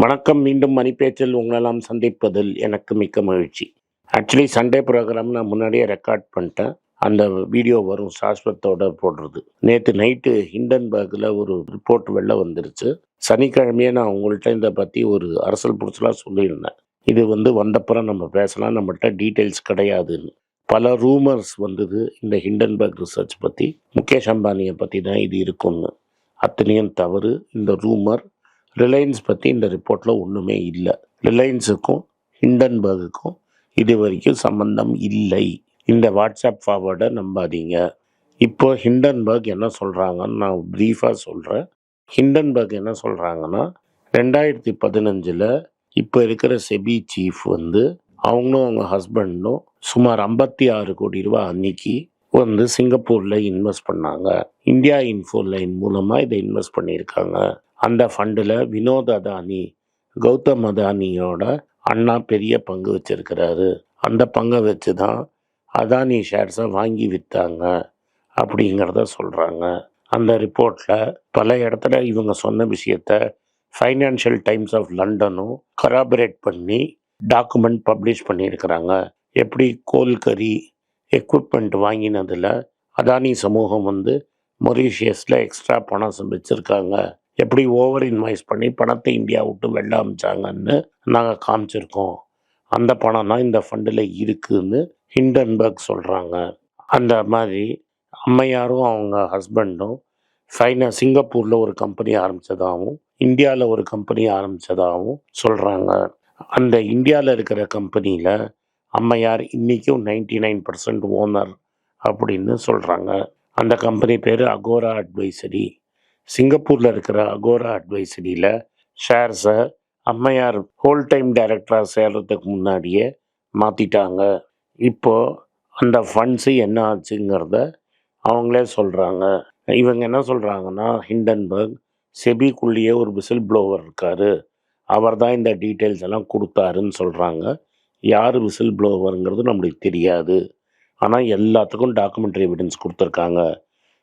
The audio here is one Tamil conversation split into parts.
வணக்கம் மீண்டும் மணிப்பேச்சில் உங்களெல்லாம் சந்திப்பதில் எனக்கு மிக்க மகிழ்ச்சி. ஆக்சுவலி சண்டே ப்ரோக்ராம் நான் முன்னாடியே ரெக்கார்ட் பண்ணிட்டேன். அந்த வீடியோ வரும் சாஸ்வத்தோட போடுறது. நேற்று நைட்டு ஹிண்டன்பர்கில் ஒரு ரிப்போர்ட் வெளில வந்துருச்சு. சனிக்கிழமையே நான் உங்கள்கிட்ட இதை பற்றி ஒரு அரசல் புரிசலாக சொல்லியிருந்தேன். இது வந்து வந்தப்புறம் நம்ம பேசலாம் நம்மள்கிட்ட டீட்டெயில்ஸ் கிடையாதுன்னு. பல ரூமர்ஸ் வந்தது இந்த ஹிண்டன்பர்க் ரிசர்ச் பற்றி முகேஷ் அம்பானியை பற்றி தான் இது இருக்கும்னு. அத்தனையும் தவறு. இந்த ரூமர் ரிலையன்ஸ் பற்றி இந்த ரிப்போர்ட்டில் ஒன்றுமே இல்லை. ரிலையன்ஸுக்கும் ஹிண்டன்பர்குக்கும் இது வரைக்கும் சம்பந்தம் இல்லை. இந்த வாட்ஸ்அப் ஃபார்வர்டை நம்பாதீங்க. இப்போ ஹிண்டன்பர்க் என்ன சொல்கிறாங்கன்னு நான் ப்ரீஃபாக சொல்கிறேன் ஹிண்டன்பர்க் என்ன சொல்கிறாங்கன்னா ரெண்டாயிரத்தி பதினஞ்சில் இப்போ இருக்கிற செபி சீஃப் வந்து அவங்களும் அவங்க ஹஸ்பண்டும் சுமார் ஐம்பத்தி ஆறு கோடி ரூபா அன்னைக்கு வந்து சிங்கப்பூரில் இன்வெஸ்ட் பண்ணாங்க. இந்தியா இன்ஃபோ லைன் மூலமாக இதை இன்வெஸ்ட் பண்ணியிருக்காங்க. அந்த ஃபண்டில் வினோத் அதானி கௌதம் அதானியோட அண்ணா பெரிய பங்கு வச்சுருக்கிறாரு. அந்த பங்கை வச்சு தான் அதானி ஷேர்ஸை வாங்கி விற்றாங்க அப்படிங்கிறத சொல்கிறாங்க அந்த ரிப்போர்ட்டில் பல இடத்துல இவங்க சொன்ன விஷயத்த ஃபைனான்ஷியல் டைம்ஸ் ஆஃப் லண்டனும் கராபரேட் பண்ணி டாக்குமெண்ட் பப்ளிஷ் பண்ணியிருக்கிறாங்க. எப்படி கோல்கரி எக்யூப்மெண்ட் வாங்கினதில் அதானி சமூகம் வந்து மொரீஷியஸில் எக்ஸ்ட்ரா பணம் வச்சுருக்காங்க எப்படி ஓவர் இன்வாய்ஸ் பண்ணி பணத்தை இந்தியா விட்டு வெளில அமிச்சாங்கன்னு நாங்கள் காமிச்சிருக்கோம். அந்த பணம் தான் இந்த ஃபண்டில் இருக்குதுன்னு ஹிண்டன்பர்க் சொல்கிறாங்க அந்த மாதிரி அம்மையாரும் அவங்க ஹஸ்பண்டும் சைனா சிங்கப்பூரில் ஒரு கம்பெனி ஆரம்பித்ததாகவும் இந்தியாவில் ஒரு கம்பெனி ஆரம்பித்ததாகவும் சொல்கிறாங்க அந்த இந்தியாவில் இருக்கிற கம்பெனியில் அம்மையார் இன்றைக்கும் நைன்டி நைன் பர்சன்ட் ஓனர் அப்படின்னு சொல்கிறாங்க அந்த கம்பெனி பேர் அகோரா அட்வைசரி சிங்கப்பூரில் இருக்கிற அகோரா அட்வைசரியில் ஷேர்ஸை அம்மையார் ஹோல் டைம் டைரக்டராக சேர்றதுக்கு முன்னாடியே மாற்றிட்டாங்க இப்போது அந்த ஃபண்ட்ஸு என்ன ஆச்சுங்கிறத அவங்களே சொல்கிறாங்க இவங்க என்ன சொல்கிறாங்கன்னா ஹிண்டன்பர்க் செபிக்குள்ளேயே ஒரு விசில் ப்ளோவர் இருக்கார். அவர் தான் இந்த டீட்டெயில்ஸ் எல்லாம் கொடுத்தாருன்னு சொல்கிறாங்க யார் விசில் ப்ளோவருங்கிறது நம்மளுக்கு தெரியாது. ஆனால் எல்லாத்துக்கும் டாக்குமெண்ட்ரி எவிடன்ஸ் கொடுத்துருக்காங்க.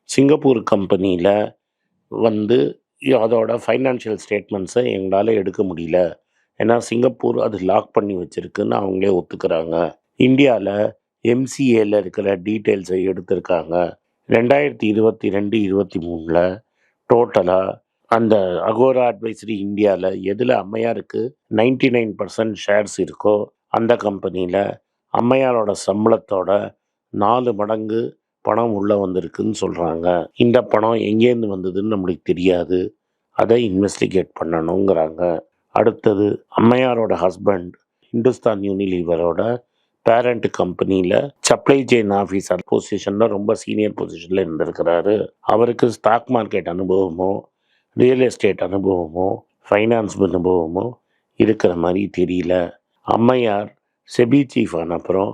சிங்கப்பூர் கம்பெனியில் வந்து அதோட ஃபைனான்ஷியல் ஸ்டேட்மெண்ட்ஸை எங்களால் எடுக்க முடியல. ஏன்னா சிங்கப்பூர் அது லாக் பண்ணி வச்சுருக்குன்னு அவங்களே ஒத்துக்கிறாங்க. இந்தியாவில் எம்சிஏல இருக்கிற டீட்டெயில்ஸை எடுத்திருக்காங்க. ரெண்டாயிரத்தி இருபத்தி ரெண்டு இருபத்தி மூணில் டோட்டலாக அந்த அகோரா அட்வைசரி இந்தியாவில் எதில் அம்மையாருக்கு நைன்டி நைன் பர்சன்ட் ஷேர்ஸ் இருக்கோ அந்த கம்பெனியில் அம்மையாரோட சம்பளத்தோட நாலு மடங்கு பணம் உள்ளே வந்திருக்குன்னு சொல்கிறாங்க இந்த பணம் எங்கேருந்து வந்ததுன்னு நம்மளுக்கு தெரியாது. அதை இன்வெஸ்டிகேட் பண்ணணுங்கிறாங்க. அடுத்தது அம்மையாரோட ஹஸ்பண்ட் இந்துஸ்தான் யூனிலீவரோட பேரண்ட் கம்பெனியில் சப்ளை செயின் ஆஃபீஸர் பொசிஷனில் ரொம்ப சீனியர் பொசிஷனில் இருந்திருக்கிறாரு. அவருக்கு ஸ்டாக் மார்க்கெட் அனுபவமோ ரியல் எஸ்டேட் அனுபவமோ ஃபைனான்ஸ் அனுபவமோ இருக்கிற மாதிரி தெரியல. அம்மையார் செபி சீஃப் ஆன அப்புறம்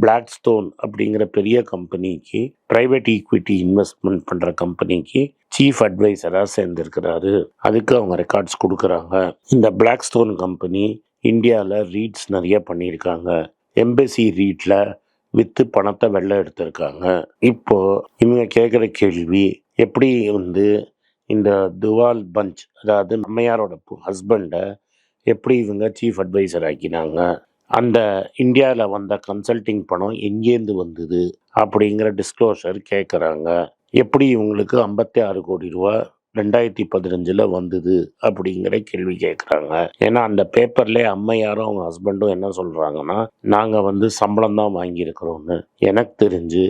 பிளாக் ஸ்டோன் அப்படிங்கிற பெரிய கம்பெனிக்கு ப்ரைவேட் ஈக்விட்டி இன்வெஸ்ட்மெண்ட் பண்ணுற கம்பெனிக்கு சீஃப் அட்வைசராக சேர்ந்துருக்கிறாரு. அதுக்கு அவங்க ரெக்கார்ட்ஸ் கொடுக்குறாங்க. இந்த பிளாக் ஸ்டோன் கம்பெனி இந்தியாவில் ரீட்ஸ் நிறைய பண்ணியிருக்காங்க. எம்பசி ரீட்டில் விற்று பணத்தை வெளில எடுத்திருக்காங்க. இப்போது இவங்க கேட்குற கேள்வி எப்படி வந்து இந்த துவால் பஞ்ச் அதாவது அம்மையாரோட ஹஸ்பண்டை எப்படி இவங்க சீஃப் அட்வைசர் ஆக்கினாங்க? அந்த இந்தியாவில் வந்த கன்சல்டிங் பணம் எங்கேருந்து வந்தது அப்படிங்கிற டிஸ்க்ளோஷர் கேட்குறாங்க எப்படி இவங்களுக்கு ஐம்பத்தி ஆறு கோடி ரூபா ரெண்டாயிரத்தி பதினஞ்சில் வந்தது அப்படிங்கிற கேள்வி கேட்குறாங்க ஏன்னா அந்த பேப்பர்லேயே அம்மையாரும் அவங்க ஹஸ்பண்டும் என்ன சொல்கிறாங்கன்னா நாங்கள் வந்து சம்பளம் தான் வாங்கியிருக்கிறோன்னு எனக்கு தெரிஞ்சு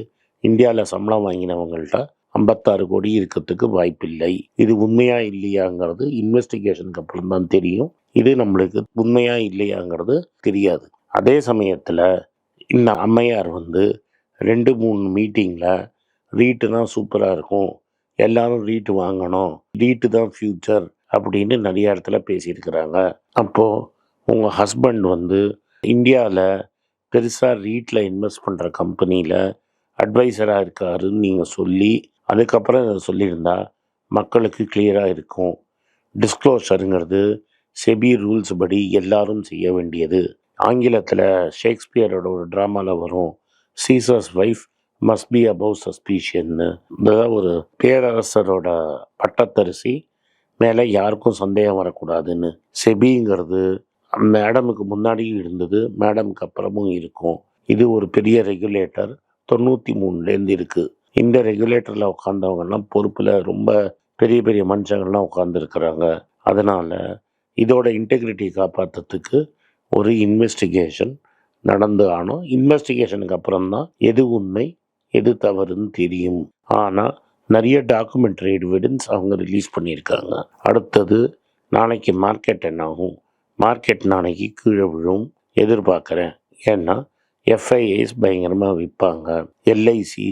இந்தியாவில் சம்பளம் வாங்கினவங்கள்ட்ட ஐம்பத்தாறு கோடி இருக்கிறதுக்கு வாய்ப்பில்லை. இது உண்மையா இல்லையாங்கிறது இன்வெஸ்டிகேஷனுக்கு அப்புறம் தான் தெரியும். இது நம்மளுக்கு உண்மையா இல்லையாங்கிறது தெரியாது. அதே சமயத்தில் இந்த அம்மையார் வந்து ரெண்டு மூணு மீட்டிங்கில் ரீட்டுனா சூப்பராக இருக்கும். எல்லாரும் ரீட்டு வாங்கணும். ரீட்டு தான் ஃப்யூச்சர் அப்படின்னு நிறைய இடத்துல பேசியிருக்கிறாங்க. அப்போது உங்கள் ஹஸ்பண்ட் வந்து இந்தியாவில் பெருசாக ரீட்டில் இன்வெஸ்ட் பண்ணுற கம்பெனியில் அட்வைசராக இருக்காருன்னு நீங்கள் சொல்லி அதுக்கப்புறம் இதை சொல்லியிருந்தா மக்களுக்கு கிளியராக இருக்கும். டிஸ்க்ளோஷருங்கிறது செபி ரூல்ஸ் படி எல்லாரும் செய்ய வேண்டியது. ஆங்கிலத்தில் ஷேக்ஸ்பியரோட ஒரு ட்ராமாவில் வரும். Caesar's wife must be above சஸ்பீஷியன்னு இதுதான் ஒரு பேரரசரோட பட்டத்தரிசி மேலே யாருக்கும் சந்தேகம் வரக்கூடாதுன்னு. செபிங்கிறது மேடமுக்கு முன்னாடியும் இருந்தது மேடமுக்கு அப்புறமும் இருக்கும். இது ஒரு பெரிய ரெகுலேட்டர் தொண்ணூற்றி மூணுலேருந்து இருக்குது இந்த ரெகுலேட்டரில் உட்காந்தவங்கெல்லாம் பொறுப்பில் ரொம்ப பெரிய பெரிய மனுஷங்கள்லாம் உட்காந்துருக்குறாங்க அதனால் இதோட இன்டெகிரிட்டி காப்பாற்றுறதுக்கு ஒரு இன்வெஸ்டிகேஷன் நடந்து ஆனோம் இன்வெஸ்டிகேஷனுக்கு அப்புறம் தான் எது உண்மை எது தவறுன்னு தெரியும். ஆனால் நிறைய டாக்குமெண்ட்ரி எவிடன்ஸ் அவங்க ரிலீஸ் பண்ணியிருக்காங்க. அடுத்தது நாளைக்கு மார்க்கெட் என்ன ஆகும் மார்க்கெட் நாளைக்கு கீழே விழும். எதிர்பார்க்குறேன். ஏன்னா எஃப்ஐஏஸ் பயங்கரமாக விற்பாங்க. எல்ஐசி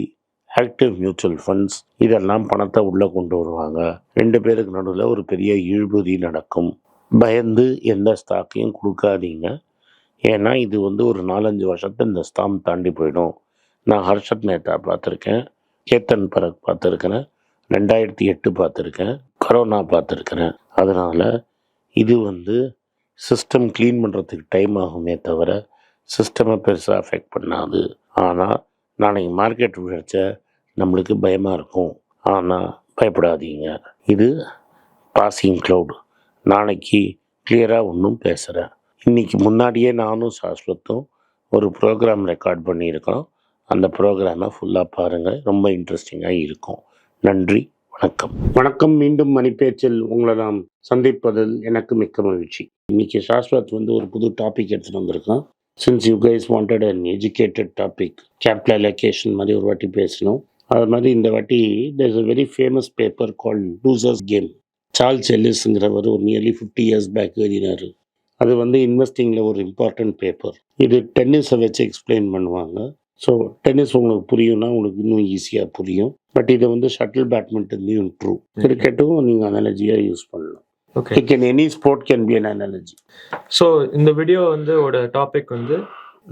ஆக்டிவ் மியூச்சுவல் ஃபண்ட்ஸ் இதெல்லாம் பணத்தை உள்ளே கொண்டு வருவாங்க. ரெண்டு பேருக்கு நடுவில் ஒரு பெரிய இழுபதி நடக்கும். பயந்து எந்த ஸ்டாக்கையும் கொடுக்காதீங்க. ஏன்னா இது வந்து ஒரு நாலஞ்சு வருஷத்தை இந்த ஸ்டாம் தாண்டி போயிடும். நான் ஹர்ஷத் மேத்தா பார்த்துருக்கேன். கேத்தன் பரக் பார்த்துருக்கிறேன். ரெண்டாயிரத்தி எட்டு பார்த்துருக்கேன். கரோனா பார்த்துருக்கிறேன். அதனால் இது வந்து சிஸ்டம் க்ளீன் பண்ணுறதுக்கு டைம் ஆகுமே தவிர சிஸ்டமை பெருசாக அஃபெக்ட் பண்ணாது. ஆனால் நாளைக்கு மார்க்கெட் விழுச்ச நம்மளுக்கு பயமாக இருக்கும். ஆனால் பயப்படாதீங்க. இது பாசிங் க்ளவுட் நாளைக்கு கிளியராக ஒன்றும் பேசுகிறேன் இன்றைக்கி முன்னாடியே நானும் சாஸ்வத்தும் ஒரு ப்ரோக்ராம் ரெக்கார்ட் பண்ணியிருக்கோம். அந்த ப்ரோக்ராமை ஃபுல்லாக பாருங்கள் ரொம்ப இன்ட்ரெஸ்டிங்காக இருக்கும். நன்றி வணக்கம். வணக்கம். மீண்டும் மணிப்பேச்சில் உங்களை நாம் சந்திப்பதில் எனக்கு மிக்க மகிழ்ச்சி. இன்னைக்கு சாஸ்வத் வந்து ஒரு புது டாபிக் எடுத்துகிட்டு வந்திருக்கான். Since you guys wanted an educated topic capital allocation மாதிரி ஒரு வாட்டி பேசணும். அது மாதிரி இந்த வாட்டி there is a very famous paper call losers game Charles எல்லிஸ்ங்கிறவர் ஒரு நியர்லி ஃபிஃப்டி இயர்ஸ் பேக் எழுதினார். அது வந்து இன்வெஸ்டிங்கில் ஒரு இம்பார்ட்டன்ட் பேப்பர் இது டென்னிஸை வச்சு எக்ஸ்பிளைன் பண்ணுவாங்க. ஸோ டென்னிஸ் உங்களுக்கு புரியும்னா உங்களுக்கு இன்னும் ஈஸியாக புரியும். பட் இதை வந்து ஷட்டில் பேட்மிண்டன்லையும் ட்ரூ கிரிக்கெட்டும் நீங்கள் அனாலஜியாக யூஸ் பண்ணலாம். Okay can any sport can be an analogy so இந்த வீடியோ வந்து ஒரு டாபிக் வந்து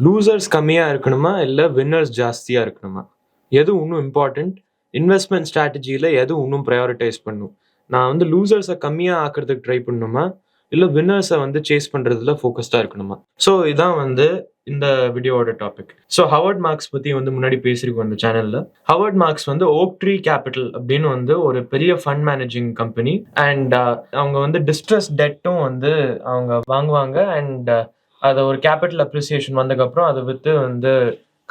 லூசர்ஸ் கம்மியாக இருக்கணுமா இல்லை வின்னர்ஸ் ஜாஸ்தியாக இருக்கணுமா? எது இன்னும் இம்பார்ட்டண்ட் இன்வெஸ்ட்மெண்ட் ஸ்ட்ராட்டஜியில் எது இன்னும் ப்ரையாரிட்டைஸ் பண்ணும்? நான் வந்து லூசர்ஸை கம்மியாக ஆக்கிறதுக்கு ட்ரை பண்ணணுமா இல்லை வின்னர்ஸை வந்து சேஸ் பண்ணுறதுல ஃபோக்கஸ்டாக இருக்கணுமா? ஸோ இதான் வந்து இந்த வீடியோவோட டாபிக் ஸோ ஹவர்ட் மார்க்ஸ் பற்றி வந்து முன்னாடி பேசியிருக்கோம் இந்த சேனலில் ஹவர்ட் மார்க்ஸ் வந்து ஓக் ட்ரீ கேபிட்டல் அப்படின்னு வந்து ஒரு பெரிய ஃபண்ட் மேனேஜிங் கம்பெனி அண்ட் அவங்க வந்து டிஸ்ட்ரெஸ் டெட்டும் வந்து அவங்க வாங்குவாங்க. அண்ட் uh, அதை ஒரு கேபிட்டல் அப்ரிசியேஷன் வந்ததுக்கப்புறம் அதை விற்று வந்து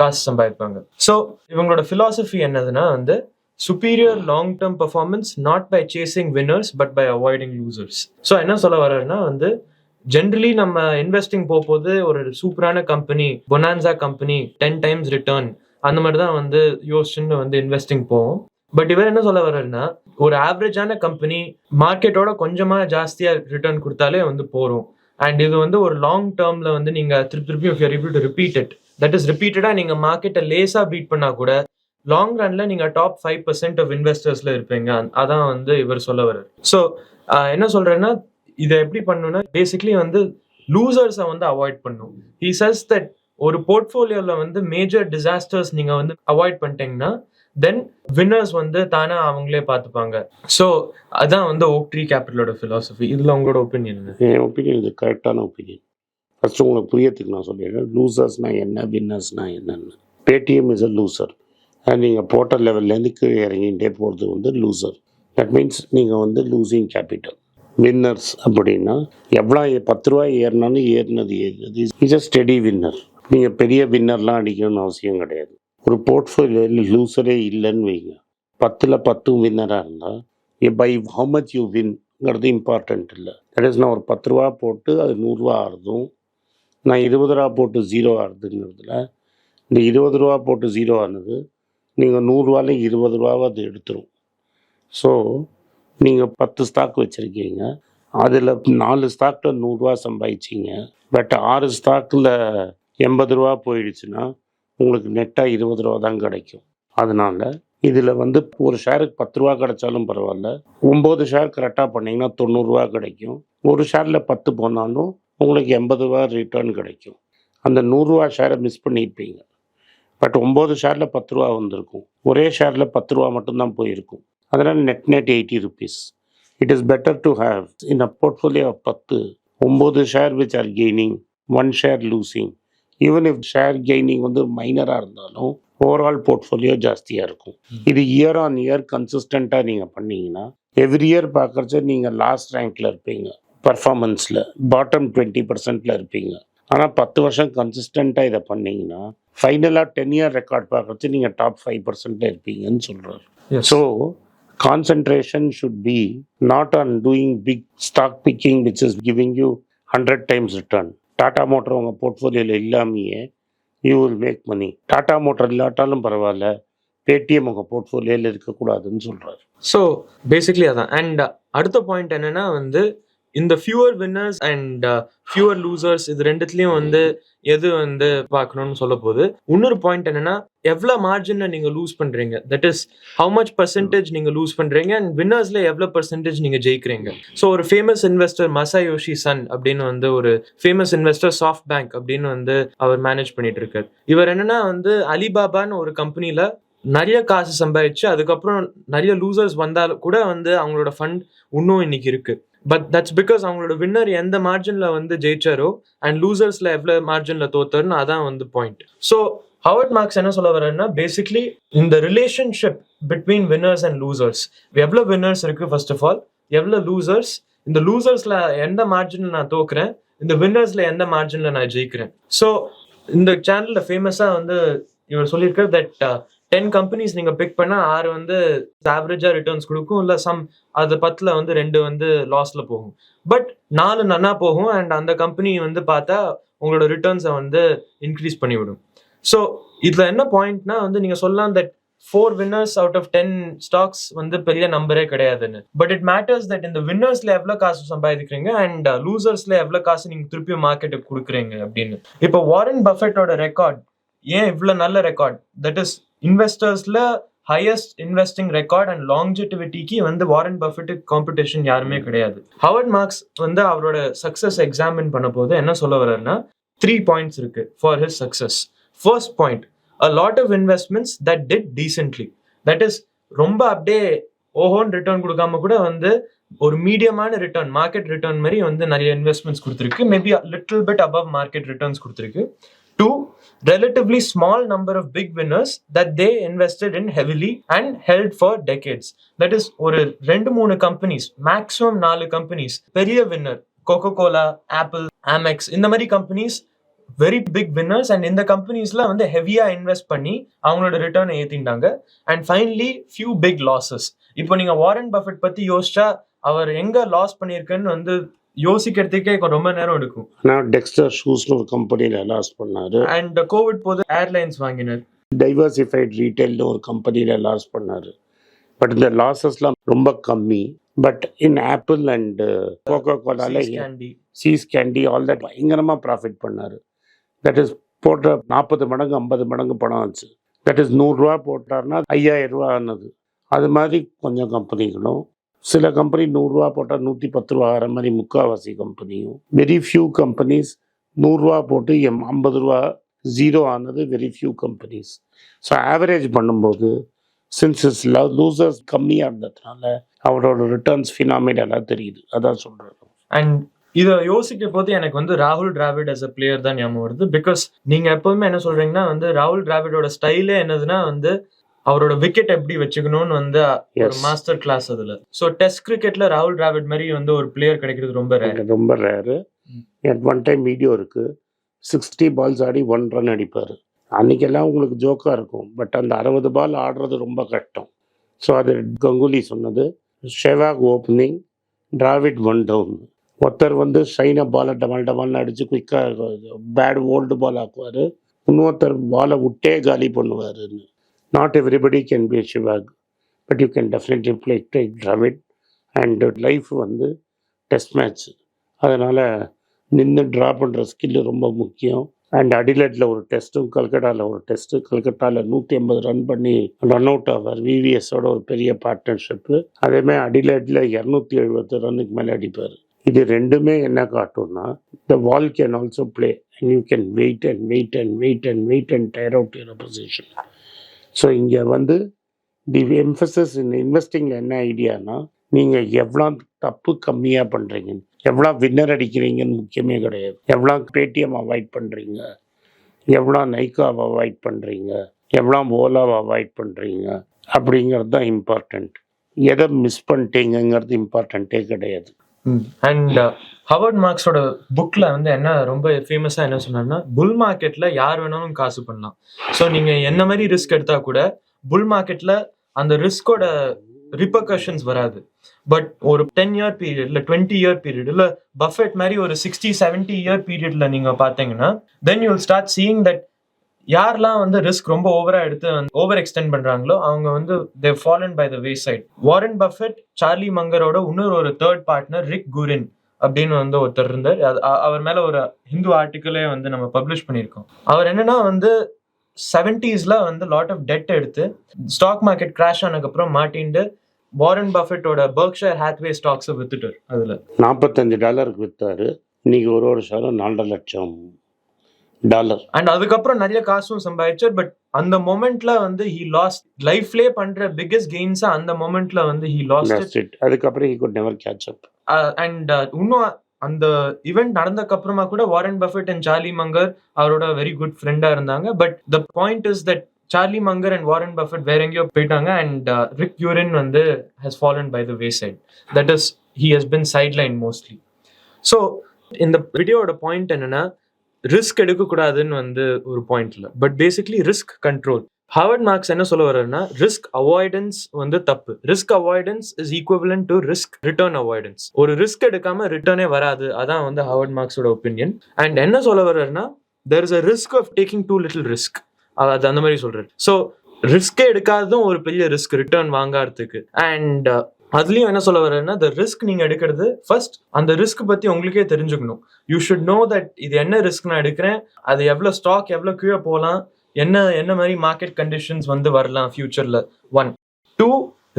காசு சம்பாதிப்பாங்க. ஸோ இவங்களோட ஃபிலாசபி என்னதுன்னா வந்து superior long term performance not by chasing winners but by avoiding losers so என்ன சொல்ல வர்றதுன்னா வந்து ஜென்ரலி நம்ம இன்வெஸ்டிங் போகும்போது ஒரு சூப்பரான company bonanza company ten times return அந்த மாதிரி தான் வந்து யோசிச்சுன்னு வந்து இன்வெஸ்டிங் போவோம். பட் இவர் என்ன சொல்ல வர்றாருன்னா ஒரு ஆவரேஜான கம்பெனி மார்க்கெட்டோட கொஞ்சமா ஜாஸ்தியாக ரிட்டர்ன் கொடுத்தாலே வந்து போறோம். அண்ட் இது வந்து ஒரு லாங் டேர்மில் வந்து நீங்கள் திருப்பி திருப்பி if you're able repeat that is ரிப்பீட்டடா நீங்கள் மார்க்கெட்டை லேசா பீட் பண்ணா கூட லாங் ரன்ல நீங்க டாப் ஃபைவ் பர்சன்ட் ஆஃப் இன்வெஸ்டர்ஸ்ல இருப்பீங்க. அதான் வந்து இவர் சொல்ல வர்றாரு. ஸோ என்ன சொல்றேன்னா இதை எப்படி பண்ணுன்னா பேசிக்லி வந்து லூசர்ஸை வந்து அவாய்ட் பண்ணும். ஹி சஸ் தட் ஒரு போர்ட்ஃபோலியோல வந்து மேஜர் டிசாஸ்டர்ஸ் நீங்க வந்து அவாய்ட் பண்ணிட்டீங்கன்னா தென் வின்னர்ஸ் வந்து தானே அவங்களே பார்த்துப்பாங்க. ஸோ அதான் வந்து ஓக் ட்ரீ கேபிட்டலோட ஃபிலாசபி இதுல உங்களோட ஒப்பீனியன் என் ஒப்பீனியன் இது கரெக்டான ஒப்பீனியன் ஃபஸ்ட்டு உங்களுக்கு புரியத்துக்கு நான் சொல்லிடுறேன். லூசர்ஸ்னால் என்ன வின்னர்ஸ்னால் என்னென்னு. பேடிஎம் இஸ் அ லூசர் நீங்கள் போட்ட லெவல்லேருந்து கீழே இறங்கிட்டே போகிறது வந்து லூசர் தட் மீன்ஸ் நீங்கள் வந்து லூசிங் கேபிட்டல் வின்னர்ஸ் அப்படின்னா எவ்வளோ பத்து ரூபா ஏறினாலும் ஏறினது ஏறினது இஸ் அ ஸ்டெடி வின்னர் நீங்கள் பெரிய வின்னர்லாம் அடிக்கணும்னு அவசியம் கிடையாது. ஒரு போர்ட்ஃபோலியோவில் லூசரே இல்லைன்னு வைங்க. பத்தில் பத்தும் வின்னராக இருந்தால் பை ஹவு மச் யூ வின்ங்கிறது இம்பார்ட்டன்ட் இல்லை. தட் இஸ் நான் ஒரு பத்து ரூபா போட்டு அது நூறுரூவா ஆகிறதும் நான் இருபது ரூபா போட்டு ஜீரோ ஆகுதுங்கிறதுல இந்த இருபது ரூபா போட்டு ஜீரோ ஆனது நீங்கள் நூறுரூவால இருபது ரூபாவை அது எடுத்துரும். ஸோ நீங்கள் பத்து ஸ்டாக் வச்சுருக்கீங்க அதில் நாலு ஸ்டாக்கில் நூறுரூவா சம்பாதிச்சிங்க. பட் ஆறு ஸ்டாக்கில் எண்பது ரூபா போயிடுச்சுன்னா உங்களுக்கு நெட்டாக இருபது ரூபா தான் கிடைக்கும். அதனால் இதில் வந்து ஒரு ஷேருக்கு பத்து ரூபா கிடைச்சாலும் பரவாயில்ல. ஒம்பது ஷேர் கரெக்டாக பண்ணிங்கன்னா தொண்ணூறுரூவா கிடைக்கும். ஒரு ஷேரில் பத்து போனாலும் உங்களுக்கு எண்பது ரூபா ரிட்டர்ன் கிடைக்கும். அந்த நூறுரூவா ஷேரை மிஸ் பண்ணியிருப்பீங்க. பட் ஒம்பது ஷேரில் பத்து ரூபா வந்திருக்கும். ஒரே ஷேரில் பத்து ரூபா மட்டும்தான் போயிருக்கும். அதனால் net net eighty rupees it is better to have in a portfolio பத்து ஒம்பது share which are gaining one share losing even if share gaining வந்து மைனராக இருந்தாலும் ஓவரால் போர்ட்ஃபோலியோ ஜாஸ்தியாக இருக்கும். இது இயர் ஆன் இயர் கன்சிஸ்டண்ட்டாக நீங்கள் பண்ணீங்கன்னா எவ்ரி இயர் பார்க்குறச்ச நீங்கள் லாஸ்ட் ரேங்க்கில் இருப்பீங்க. பர்ஃபார்மன்ஸில் பாட்டம் டுவெண்ட்டி பர்சன்டில் இருப்பீங்க. ஆனால் பத்து வருஷம் கன்சிஸ்டண்ட்டாக இதை பண்ணீங்கன்னா ஃபைனலாக டென் இயர் ரெக்கார்ட் பார்க்குறச்சு நீங்கள் டாப் ஃபைவ் பர்சன்ட்டில் இருப்பீங்கன்னு சொல்கிறார் so concentration should be not on doing big stock picking which is giving you 100 times return. Tata motor உங்கள் போர்ட்ஃபோலியோவில் இல்லாமையே you will make money Tata motor இல்லாட்டாலும் பரவாயில்ல பேடிஎம் உங்கள் போர்ட்ஃபோலியோவில் இருக்கக்கூடாதுன்னு சொல்கிறார் ஸோ பேசிக்லி அதான். அண்ட் அடுத்த பாயிண்ட் என்னன்னா வந்து இந்த fewer winners and fewer losers இது ரெண்டுத்துலயும் வந்து எது வந்து பார்க்கணும்னு சொல்ல போகுது. இன்னொரு பாயிண்ட் என்னன்னா எவ்வளோ மார்ஜின்ல நீங்க லூஸ் பண்றீங்க? That is how much percentage நீங்க லூஸ் பண்றீங்க? அண்ட் வின்னர்ஸ்ல எவ்வளோ பர்சன்டேஜ் நீங்க ஜெயிக்கிறீங்க? ஸோ ஒரு ஃபேமஸ் இன்வெஸ்டர் மசாயோஷி சன் அப்படின்னு வந்து ஒரு ஃபேமஸ் இன்வெஸ்டர் சாஃப்ட் பேங்க் அப்படின்னு வந்து அவர் மேனேஜ் பண்ணிட்டு இருக்காரு இவர் என்னன்னா வந்து அலிபாபான்னு ஒரு கம்பெனில நிறைய காசு சம்பாதிச்சு அதுக்கப்புறம் நிறைய லூசர்ஸ் வந்தாலும் கூட வந்து அவங்களோட ஃபண்ட் இன்னும் இன்னைக்கு இருக்கு. பட் தட்ஸ் பிகாஸ் அவங்களோட வின்னர் எந்த மார்ஜின்ல வந்து ஜெயிச்சாரோ அண்ட் லூசர்ஸ்ல எவ்வளோ மார்ஜின்ல தோத்தாருன்னு அதான் வந்து பாயிண்ட் ஸோ ஹவர்ட் மார்க்ஸ் என்ன சொல்ல வரேன்னா பேசிக்லி இந்த relationship between winners and losers எவ்வளோ வின்னர்ஸ் இருக்கு ஃபர்ஸ்ட் ஆஃப் ஆல் எவ்வளோ லூசர்ஸ் இந்த லூசர்ஸ்ல எந்த மார்ஜின்ல நான் தோக்குறேன்? இந்த வின்னர்ஸ்ல எந்த மார்ஜின்ல நான் ஜெயிக்கிறேன்? ஸோ இந்த சேனல்ல ஃபேமஸா வந்து இவர் சொல்லியிருக்காரு தட் டென் கம்பெனிஸ் நீங்கள் பிக் பண்ணால் ஆறு வந்து ஆவரேஜாக ரிட்டர்ன்ஸ் கொடுக்கும். இல்லை சம் அது பத்தில் வந்து ரெண்டு வந்து லாஸில் போகும். பட் நாலு நன்னா போகும் அண்ட் அந்த கம்பெனி வந்து பார்த்தா உங்களோட ரிட்டர்ன்ஸை வந்து இன்க்ரீஸ் பண்ணிவிடும். ஸோ இதில் என்ன பாயிண்ட்னா வந்து நீங்கள் சொல்லலாம் that four winners out of ten stocks வந்து பெரிய நம்பரே கிடையாதுன்னு. பட் இட் மேட்டர்ஸ் தட் இந்த வின்னர்ஸ்ல எவ்வளோ காசு சம்பாதிக்கிறீங்க அண்ட் லூசர்ஸ்ல எவ்வளோ காசு நீங்கள் திருப்பி மார்க்கெட்டுக்கு கொடுக்குறீங்க அப்படின்னு. இப்போ வாரன் பஃபெட்டோட ரெக்கார்ட் ஏன் இவ்வளோ நல்ல ரெக்கார்ட் தட் இஸ் இன்வெஸ்டர்ஸ்ல ஹையஸ்ட் இன்வெஸ்டிங் ரெக்கார்ட் அண்ட் லாங்ஜிட்டிவிட்டிக்கு வந்து வாரன் பஃபெட்டுக்கு காம்படிஷன் யாருமே கிடையாது. ஹவர்ட் மார்க்ஸ் வந்து அவரோட சக்ஸஸ் எக்ஸாமின் பண்ண போது என்ன சொல்ல வர்றாருன்னா த்ரீ பாயிண்ட்ஸ் இருக்கு for his success first point a lot of investments that did decently that is ரொம்ப அப்படியே ஓஹோன் ரிட்டர்ன் கொடுக்காம கூட வந்து ஒரு மீடியமான ரிட்டர்ன் மார்க்கெட் ரிட்டர்ன் மாதிரி வந்து நிறைய இன்வெஸ்ட்மெண்ட்ஸ் கொடுத்துருக்கு. Maybe little bit above market returns கொடுத்துருக்கு. Two relatively small number of big winners that they invested in heavily and held for decades. That is ஒரு ரெண்டு மூணு கம்பெனிஸ் மேக்ஸிமம் நாலு கம்பெனிஸ் பெரிய winner Coca Cola Apple Amex இந்த மாதிரி companies very big winners and இந்த கம்பெனிஸ்ல வந்து ஹெவியா இன்வெஸ்ட் பண்ணி அவங்களோட ரிட்டர்னை ஏத்திட்டாங்க. And finally few big losses இப்போ நீங்க வாரன் பஃபெட் பத்தி யோசிச்சா அவர் எங்க லாஸ் பண்ணியிருக்குன்னு வந்து யோசிக்கிறதுக்கே ரொம்ப நேரம் எடுக்கும். ஆனால் டெக்ஸ்டர் ஷூஸ்னு ஒரு கம்பெனியில் லாஸ் பண்ணார். அண்ட் கோவிட் போது ஏர்லைன்ஸ் வாங்கினார். டைவர்சிஃபைட் ரீட்டைல்னு ஒரு கம்பெனியில் லாஸ் பண்ணார். பட் இந்த லாஸஸ்லாம் ரொம்ப கம்மி. But in Apple and Coca கோலால candy See's candy all that பயங்கரமாக ப்ராஃபிட் பண்ணார். தட் இஸ் போட்ட நாற்பது மடங்கு ஐம்பது மடங்கு பணம் ஆச்சு. தட் இஸ் நூறுரூவா போட்டார்னா ஐயாயிரம் ரூபா ஆனது. அது மாதிரி கொஞ்சம் கம்பெனிகளும் சில கம்பெனி நூறுரூவா போட்டால் நூற்றி பத்து ரூபா ஆகிற மாதிரி முக்கால்வாசி கம்பெனியும் வெரி ஃபியூ கம்பெனிஸ் நூறுரூவா போட்டு எம் ஐம்பது ரூபா ஜீரோ ஆனது very few companies so average பண்ணும்போது சின்ஸ் இஸ் லவ் லூசர்ஸ் கம்மியாக இருந்ததுனால அவரோட ரிட்டர்ன்ஸ் ஃபினாமினலாக தெரியுது. அதான் சொல்கிறேன் அண்ட் இதை யோசிக்க போது எனக்கு வந்து ராகுல் டிராவிட் அஸ் அ பிளேயர் தான் ஞாபகம் வருது. பிகாஸ் நீங்கள் எப்போவுமே என்ன சொல்றீங்கன்னா வந்து ராகுல் டிராவிடோட ஸ்டைலே என்னதுன்னா வந்து அவரோட விக்கெட் எப்படி வச்சுக்கணும்னு வந்து ஒரு. மாஸ்டர் கிளாஸ் அதுல. சோ டெஸ்ட் கிரிக்கெட்ல ராகுல் டிராவிட் மாதிரி வந்து ஒரு பிளேயர் கிடைக்கிறது ரொம்ப ரேர் ரொம்ப rare. At one time video இருக்குது சிக்ஸ்டி பால்ஸ் ஆடி ஒன் ரன் அடிப்பார். அன்றைக்கெல்லாம் உங்களுக்கு ஜோக்காக இருக்கும். பட் அந்த அறுபது பால் ஆடுறது ரொம்ப கஷ்டம். ஸோ அது கங்குலி சொன்னது. Sehwag opening Dravid one down ஒருத்தர் வந்து ஷைனை பாலை டமால் டமால்னு அடித்து குயிக்காக பேட் ஓல்டு பால் ஆக்குவார். இன்னொருத்தர் பாலை விட்டே காலி பண்ணுவாருன்னு. Not everybody can be Sehwag but you can definitely play take Dravid and life வந்து டெஸ்ட் மேட்ச் அதனால் நின்று ட்ரா பண்ணுற ஸ்கில்லு ரொம்ப முக்கியம். அண்ட் அடிலேட்டில் ஒரு டெஸ்ட்டும் கல்கட்டாவில் ஒரு டெஸ்ட்டு கல்கட்டாவில் நூற்றி ஐம்பது ரன் பண்ணி ரன் அவுட் ஆவார் விவிஎஸோட ஒரு பெரிய பார்ட்னர்ஷிப்பு அதேமாதிரி அடிலேட்டில் இரநூத்தி எழுபது ரன்னுக்கு மேலே அடிப்பார். இது ரெண்டுமே என்ன காட்டும்னா the wall can also play and you can wait and wait and wait and wait and tire out your position so இங்கே வந்து தி எம்ஃபசஸ் இன் இன்வெஸ்டிங்கில் என்ன ஐடியானா நீங்கள் எவ்வளோ தப்பு கம்மியாக பண்ணுறீங்க எவ்வளோ வின்னர் அடிக்கிறீங்கன்னு முக்கியமே கிடையாது. எவ்வளோ பேடிஎம் அவாய்ட் பண்ணுறீங்க எவ்வளோ நைக்காவை அவாய்ட் பண்ணுறீங்க எவ்வளோ ஓலாவை அவாய்ட் பண்ணுறீங்க அப்படிங்கிறது தான் இம்பார்ட்டண்ட் எதை மிஸ் பண்ணிட்டீங்கிறது இம்பார்ட்டண்ட்டே கிடையாது. அண்ட் ஹவர்ட் மார்க்ஸோட புக்ல வந்து என்ன ரொம்ப ஃபேமஸா என்ன சொன்னார்னா புல் மார்க்கெட்ல யார் வேணாலும் காசு பண்ணலாம். ஸோ நீங்க என்ன மாதிரி ரிஸ்க் எடுத்தா கூட புல் மார்க்கெட்ல அந்த ரிஸ்கோட ரிப்பர்கஷன்ஸ் வராது. பட் ஒரு டென் இயர் பீரியட் இல்லை டுவெண்ட்டி இயர் பீரியட் இல்ல பஃபெட் மாதிரி ஒரு சிக்ஸ்டி செவன்ட்டி இயர் பீரியட்ல நீங்க பார்த்தீங்கன்னா then you start seeing that யாரெல்லாம் வந்து ரிஸ்க் ரொம்ப ஓவரா எடுத்து ஓவர் எக்ஸ்டெண்ட் பண்றாங்களோ அவங்க வந்து they fallen by the way side Warren Buffett Charlie மங்கரோட இன்னொரு ஒரு தேர்ட் பார்ட்னர் ரிக் குரின் அப்படின்னு வந்து ஒருத்தர் இருந்தார். அது- அவர் மேல ஒரு ஹிந்து ஆர்டிக்கலே வந்து நம்ம பப்ளிஷ் பண்ணியிருக்கோம். அவர் என்னன்னா வந்து செவன்டீஸ்ல வந்து லாட் ஆஃப் டெட் எடுத்து ஸ்டாக் மார்க்கெட் கிராஷ் ஆனதுக்கப்புறம் மாட்டின்ட்டு வாரன் பஃபெட்டோட பர்க்ஷர் ஹேத்வே ஸ்டாக்ஸை வித்துட்டார் அதுல. நாற்பத்தஞ்சு டாலருக்கு விற்றாரு இன்னைக்கு ஒரு வருஷம் நாலரை லட்சம். டாலர் அண்ட் அதுக்கப்புறம் நிறைய காசும் சம்பாதிச்சார் பட் அந்த மொமெண்ட்ல வந்து ஹி லாஸ்ட் லைஃப்லயே பண்ற பிக்கெஸ்ட் கெயின்ஸ் அந்த மொமெண்ட்ல வந்து ஹி லாஸ்ட் it. அதுக்கப்புறம் he could never catch up. And இன்னும் அந்த ஈவெண்ட் நடந்ததுக்கு அப்புறமா கூட Warren Buffett and Charlie Munger அவரோட வெரி குட் ஃப்ரெண்டா இருந்தாங்க. But the point is that Charlie Munger and Warren Buffett வேற எங்கேயோ போயிட்டாங்க. அண்ட் ரிக் யூரின் வந்து has fallen by the way side that is he has been side line mostly so இந்த வீடியோட பாயிண்ட் என்னன்னா ரிஸ்க் எடுக்கக்கூடாதுன்னு வந்து ஒரு பாயிண்ட்ல but basically risk control Howard Marks என்ன சொல்ல வர்றாருன்னா ரிஸ்க் அவாய்டன்ஸ் வந்து தப்பு. Risk avoidance is equivalent to risk return avoidance ஒரு ரிஸ்க் எடுக்காம ரிட்டர்னே வராது. அதான் வந்து ஹார்வர்ட் மார்க்ஸோட ஒப்பீனியன் அண்ட் என்ன சொல்ல வர்றாருன்னா there is a risk of taking too little risk அது அந்த மாதிரி சொல்றாரு. ஸோ ரிஸ்கே எடுக்காததும் ஒரு பெரிய ரிஸ்க் ரிட்டர்ன் வாங்காததுக்கு அண்ட் அதுலேயும் என்ன சொல்ல வரேன்னா த ரிஸ்க் நீங்கள் எடுக்கிறது ஃபர்ஸ்ட் அந்த ரிஸ்க் பற்றி உங்களுக்கே தெரிஞ்சுக்கணும். யூ ஷுட் நோ தட் இது என்ன ரிஸ்க் நான் எடுக்கிறேன் அது எவ்வளோ ஸ்டாக் எவ்வளோ கீழே போகலாம் என்ன என்ன மாதிரி மார்க்கெட் கண்டிஷன்ஸ் வந்து வரலாம் ஃபியூச்சரில் one two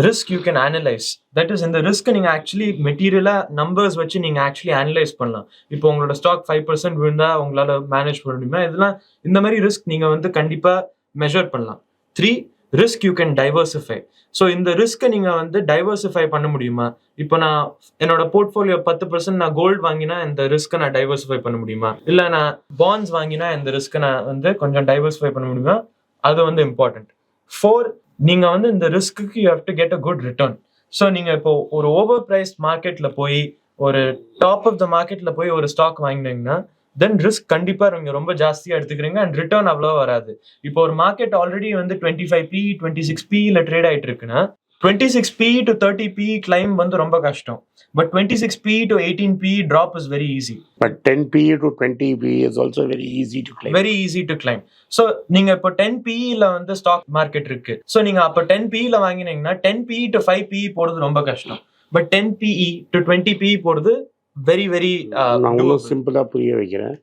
risk you can analyse that is இந்த ரிஸ்க்கை நீங்கள் ஆக்சுவலி மெட்டீரியலாக நம்பர்ஸ் வச்சு நீங்கள் ஆக்சுவலி அனலைஸ் பண்ணலாம். இப்போ உங்களோட ஸ்டாக் ஃபைவ் பர்சன்ட் விழுந்தா உங்களால் மேனேஜ் பண்ண முடியுமா? இதெல்லாம் இந்த மாதிரி ரிஸ்க் நீங்கள் வந்து கண்டிப்பாக மெஷர் பண்ணலாம். Three risk you can diversify so இந்த ரிஸ்க்கை நீங்கள் வந்து டைவர்சிஃபை பண்ண முடியுமா? இப்போ நான் என்னோட போர்ட்ஃபோலியோ பத்து பர்சன்ட் நான் கோல்டு வாங்கினா இந்த ரிஸ்க்கை நான் டைவர்சிஃபை பண்ண முடியுமா? இல்லை நான் பாண்ட்ஸ் வாங்கினா இந்த ரிஸ்க்கை நான் வந்து கொஞ்சம் டைவர்சிஃபை பண்ண முடியுமா? அது வந்து இம்பார்ட்டன்ட் ஃபோர் நீங்கள் வந்து இந்த risk you have to get a good return so நீங்கள் இப்போ ஒரு ஓவர் ப்ரைஸ்ட் மார்க்கெட்டில் போய் ஒரு டாப் ஆஃப் த மார்க்கெட்டில் போய் ஒரு ஸ்டாக் வாங்கினீங்கன்னா தென் ரிஸ்க் கண்டிப்பா நீங்க ரொம்ப ஜாஸ்தியா எடுத்துக்கிறீங்க அண்ட் ரிட்டர்ன் அவ்வளோ வராது. இப்போ ஒரு மார்க்கெட் ஆல்ரெடி வந்து twenty five P twenty six பியில் ட்ரேட் ஆயிட்டு இருக்குன்னா twenty six P to thirty P claim வந்து ரொம்ப கஷ்டம். But twenty six P to eighteen P drop is very easy but 10 PE to 20 PE is also very easy to claim very easy to claim so நீங்க இப்போ டென் பிஇல வந்து ஸ்டாக் மார்க்கெட் இருக்கு. ஸோ நீங்க அப்போ டென் பிஇல வாங்கினீங்கன்னா ten PE to five PE போடுறது ரொம்ப கஷ்டம். But ten PE to twenty PE போடுறது வெரி வெரி நான் இன்னும் சிம்பிளாக புரிய வைக்கிறேன்.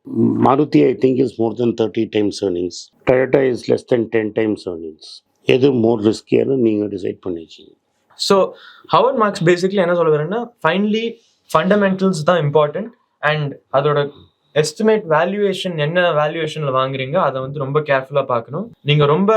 Maruti I think is more than thirty times earnings. Toyota is less than ten times earnings. எது மோர் ரிஸ்கியானு நீங்கள் டிசைட் பண்ணிச்சிங்க ஸோ ஹவர்ட் மார்க்ஸ் பேசிக்லி என்ன சொல்ல வரேன்னா ஃபைனலி ஃபண்டமெண்டல்ஸ் தான் இம்பார்ட்டன்ட் அண்ட் அதோட எஸ்டிமேட் வேல்யூவேஷன் என்ன வேல்யூவேஷன்ல வாங்குறீங்க அதை வந்து ரொம்ப கேர்ஃபுல்லா பார்க்கணும். நீங்க ரொம்ப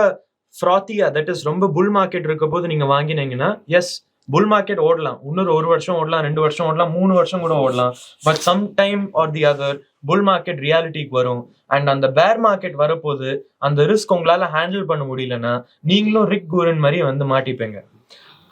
ஃப்ராத்தியா தட் இஸ் ரொம்ப புல் மார்க்கெட் இருக்க போது நீங்க வாங்கினீங்கன்னா எஸ் புல் மார்க்கெட் ஓடலாம். இன்னொரு ஒரு வருஷம் ஓடலாம் ரெண்டு வருஷம் ஓடலாம் மூணு வருஷம் கூட ஓடலாம். But some time or the other bull market ரியாலிட்டிக்கு வரும். அண்ட் அந்த பேர் மார்க்கெட் வரப்போது அந்த ரிஸ்க் உங்களால ஹேண்டில் பண்ண முடியலன்னா நீங்களும் ரிக் கூரன் மாதிரி வந்து மாட்டிப்பீங்க.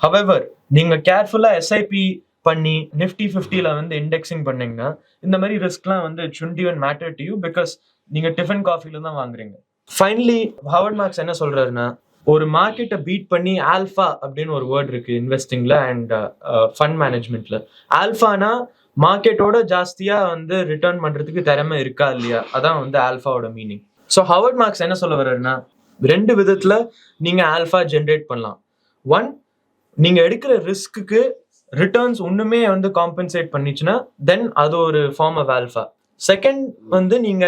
ஹவெவர் நீங்க கேர்ஃபுல்லா எஸ்ஐபி பண்ணி நிஃப்டி ஃபிஃப்டியில் வந்து இண்டெக்ஸிங் பண்ணீங்கன்னா இந்த மாதிரி ரிஸ்க்லாம் வந்து சுண்டி won matter to you because நீங்க டிஃபன் காஃபில தான் வாங்குறீங்க. ஃபைனலி ஹவர்ட் மார்க்ஸ் என்ன சொல்றாருன்னா ஒரு மார்க்கெட்டை பீட் பண்ணி ஆல்ஃபா அப்படின்னு ஒரு வேர்ட் இருக்கு இன்வெஸ்டிங்ல அண்ட் ஃபண்ட் மேனேஜ்மெண்ட்ல ஆல்ஃபானா மார்க்கெட்டோட ஜாஸ்தியா வந்து ரிட்டர்ன் பண்றதுக்கு திறமை இருக்கா இல்லையா? அதான் வந்து ஆல்ஃபாவோட மீனிங் ஸோ ஹவர்ட் மார்க்ஸ் என்ன சொல்ல வர்றாருன்னா ரெண்டு விதத்துல நீங்க ஆல்ஃபா ஜென்ரேட் பண்ணலாம். ஒன் நீங்க எடுக்கிற ரிஸ்க்கு ரிட்டர்ன்ஸ் ஒண்ணுமே வந்து காம்பன்சேட் பண்ணிச்சுன்னா தென் அது ஒரு ஃபார்ம் ஆஃப் ஆல்ஃபா செகண்ட் வந்து நீங்க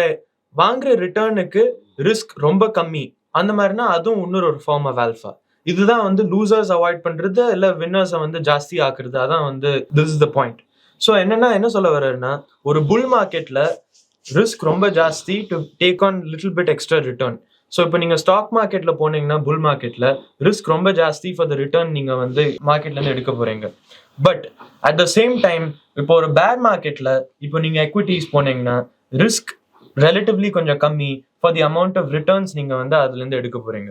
வாங்குற ரிட்டர்னுக்கு ரிஸ்க் ரொம்ப கம்மி. அந்த மாதிரினா அதுவும் இன்னொரு ஒரு ஃபார்ம் ஆஃப் ஆல்ஃபா இதுதான் வந்து லூசர்ஸ் அவாய்ட் பண்றது இல்ல வின்னர்ஸை வந்து ஜாஸ்தி ஆக்குறது. அதான் வந்து this is the point so என்னன்னா என்ன சொல்ல வர்றாருன்னா ஒரு புல் மார்க்கெட்ல ரிஸ்க் ரொம்ப ஜாஸ்தி to take on little bit extra return so இப்போ நீங்கள் ஸ்டாக் மார்க்கெட்டில் போனீங்கன்னா புல் மார்க்கெட்டில் ரிஸ்க் ரொம்ப ஜாஸ்தி ஃபார் த ரிட்டர்ன் நீங்கள் வந்து மார்க்கெட்லேருந்து எடுக்க போகிறீங்க but at the same time இப்போ ஒரு பேர் மார்க்கெட்டில் இப்போ நீங்கள் எக்விட்டிஸ் போனீங்கன்னா ரிஸ்க் ரிலேட்டிவ்லி கொஞ்சம் கம்மி for the amount of returns நீங்க வந்து அதுல இருந்து எடுக்க போறீங்க.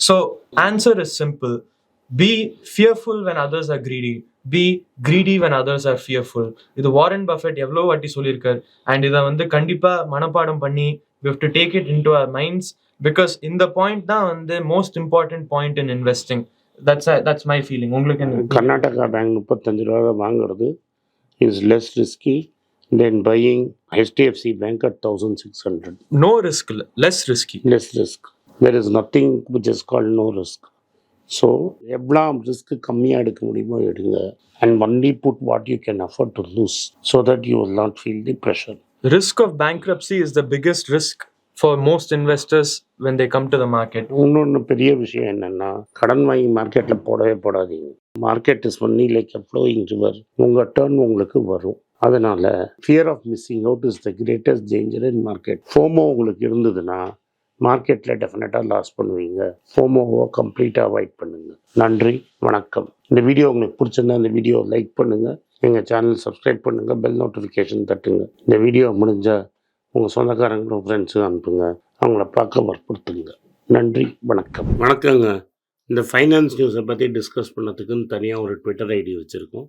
So answer is simple be fearful when others are greedy be greedy when others are fearful இது வாரன் பஃபெட் எவ்வளோ வாட்டி சொல்லியிருக்கார். அண்ட் இதை வந்து கண்டிப்பா மனப்பாடம் பண்ணி we to take it in to our minds because இந்த பாயிண்ட் தான் வந்து most important point in investing that's that's my feeling உங்களுக்கு கர்நாடகா பேங்க் முப்பத்தஞ்சு ரூபா வாங்குறது is less risky than buying HDFC bank at thousand six hundred no risk இல்லை. Less risky less risk. There is nothing which is called no risk. So எவ்வளோ ரிஸ்க்கு கம்மியாக எடுக்க முடியுமோ எடுங்க. And only put what you can afford to lose so that you will not feel the pressure risk of bankruptcy is the biggest risk for most investors when they come to the market. இன்னொன்று பெரிய விஷயம் என்னென்னா கடன் வாங்கி மார்க்கெட்டில் போடவே போடாதீங்க. Market is only like a flowing river உங்கள் டேர்ன் உங்களுக்கு வரும். அதனால் fear of missing out is the greatest danger in market FOMO உங்களுக்கு இருந்ததுன்னா மார்க்கெட்டில் டெஃபினட்டாக லாஸ் பண்ணுவீங்க. ஃபோமோவை கம்ப்ளீட்டாக அவாய்ட் பண்ணுங்கள் நன்றி வணக்கம். இந்த வீடியோ உங்களுக்கு பிடிச்சிருந்தா இந்த வீடியோ லைக் பண்ணுங்கள் எங்கள் சேனல் சப்ஸ்கிரைப் பண்ணுங்கள் பெல் நோட்டிஃபிகேஷன் தட்டுங்க. இந்த வீடியோ முடிஞ்சால் உங்கள் சொந்தக்காரங்களும் ஃப்ரெண்ட்ஸும் அனுப்புங்க. அவங்கள பார்க்க வற்புறுத்துங்க. நன்றி வணக்கம். வணக்கங்க. இந்த ஃபைனான்ஸ் நியூஸை பற்றி டிஸ்கஸ் பண்ணதுக்குன்னு தனியாக ஒரு ட்விட்டர் ஐடி வச்சுருக்கோம்.